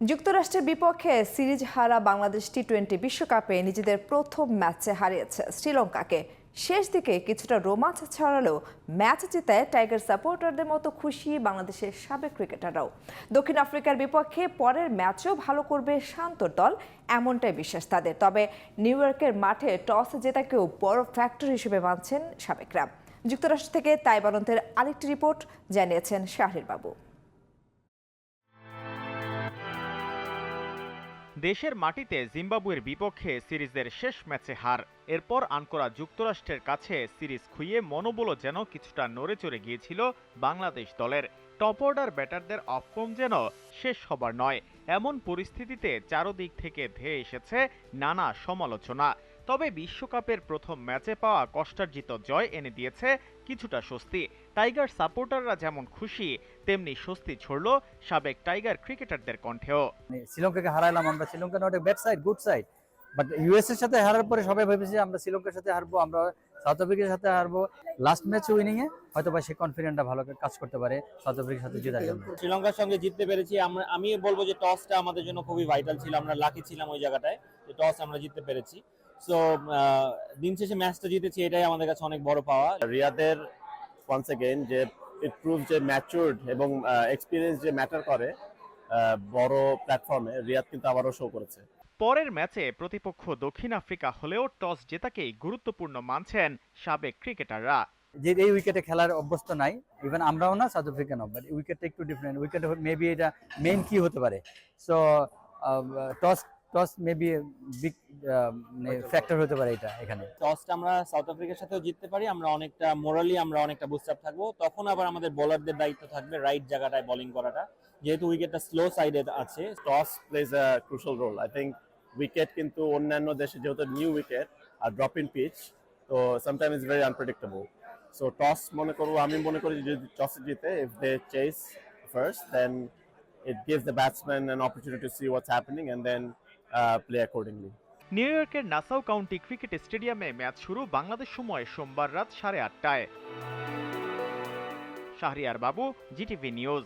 যুক্তরাষ্ট্রের বিপক্ষে সিরিজ হারা বাংলাদেশ টি টোয়েন্টি বিশ্বকাপে নিজেদের প্রথম ম্যাচে হারিয়েছে শ্রীলঙ্কাকে। শেষ দিকে কিছুটা রোমাঞ্চ ছড়ালেও ম্যাচ জিতে টাইগার সাপোর্টারদের মতো খুশি বাংলাদেশের সাবেক ক্রিকেটাররাও। দক্ষিণ আফ্রিকার বিপক্ষে পরের ম্যাচও ভালো করবে শান্তর দল, এমনটাই বিশ্বাস তাদের। তবে নিউ ইয়র্কের মাঠে টস জেতাকেও বড় ফ্যাক্টর হিসেবে মানছেন সাবেকরা। যুক্তরাষ্ট্র থেকে তাইবানন্তের আরেকটি রিপোর্ট জানিয়েছেন শাহির বাবু। দেশের মাটিতে জিম্বাবুয়ের বিপক্ষে সিরিজের শেষ ম্যাচে হার। এরপর আনকোরা যুক্তরাষ্ট্রের কাছে সিরিজ খুইয়ে মনোবলও যেন কিছুটা নড়ে চড়ে গিয়েছিল বাংলাদেশ দলের। টপ অর্ডার ব্যাটারদের অফর্ম যেন শেষ হবার নয়। এমন পরিস্থিতিতে চারদিক থেকে ধেয়ে এসেছে নানা সমালোচনা। তবে বিশ্বকাপের প্রথম ম্যাচে পাওয়া কষ্টার্জিত জয় এনে দিয়েছে কিছুটা স্বস্তি। টাইগার সাপোর্টাররা যেমন খুশি, তেমনি স্বস্তি ছড়ল সাবেক টাইগার ক্রিকেটারদের কণ্ঠেও। মানে শ্রীলঙ্কাকে হারাইলাম আমরা। Sri Lanka not a bad side, good side. But US এর সাথে হারার পরে সবাই ভেবেছে আমরা শ্রীলঙ্কার সাথে হারবো আমরা সাউথ আফ্রিকার সাথে হারবো। লাস্ট ম্যাচ উইনিং এ হয়তো বা সে কনফিডেন্টটা ভালো কাজ করতে পারে সাউথ আফ্রিকার সাথে জেতার জন্য। শ্রীলঙ্কার সঙ্গে জিততে পেরেছি। আমরা আমি বলব যে টসটা আমাদের জন্য খুবই ভাইটাল ছিল। আমরা লাকি ছিলাম ওই জায়গাটায় যে টস আমরা জিততে পেরেছি। সো দিন শেষে ম্যাচটা জিতেছি এটাই আমাদের কাছে অনেক বড় পাওয়া। রিয়াদের ওয়ান্স এগেইন যে ইট প্রুভ যে ম্যাচুরড এবং এক্সপিরিয়েন্স যে ম্যাটার করে বড় প্ল্যাটফর্মে রিয়াদ কিন্তু আবারও শো করেছে। পরের ম্যাচে প্রতিপক্ষ দক্ষিণ আফ্রিকা হলেও টস জেতাকেই গুরুত্বপূর্ণ মানছেন সাবেক ক্রিকেটাররা। যে এই উইকেটে খেলার অভ্যস্ত নাই ইভেন আমরাও না সাউথ আফ্রিকান বাট উইকেটটা একটু ডিফারেন্ট উইকেট মেবি এটা মেইন কি হতে পারে? So toss toss maybe big factor হতে পারে। এটা এখানে। টসটা আমরা সাউথ আফ্রিকার সাথেও জিততে পারি আমরা অনেকটা মোরালি আমরা অনেকটা বুস্ট আপ থাকব। তখন আবার আমাদের বোলারদের দায়িত্ব থাকবে রাইট জায়গাটায় বোলিং করাটা। যেহেতু উইকেটটা স্লো সাইডে আছে toss plays a crucial role I think wicket কিন্তু অন্যান্য দেশে যেহেতু নিউ উইকেট আর ড্রপ ইন পিচ তো sometime is very unpredictable so toss মনে করব আমি মনে করি যদি টস জিতে if they chase first then gives the batsman an opportunity to see what's happening and then uh, play New ইয়র্কের নাসাউ কাউন্টি ক্রিকেট স্টেডিয়ামে ম্যাচ শুরু বাংলাদেশ সময় সোমবার রাত সাড়ে আটটায়। শাহরিয়ার বাবু জিটিভি নিউজ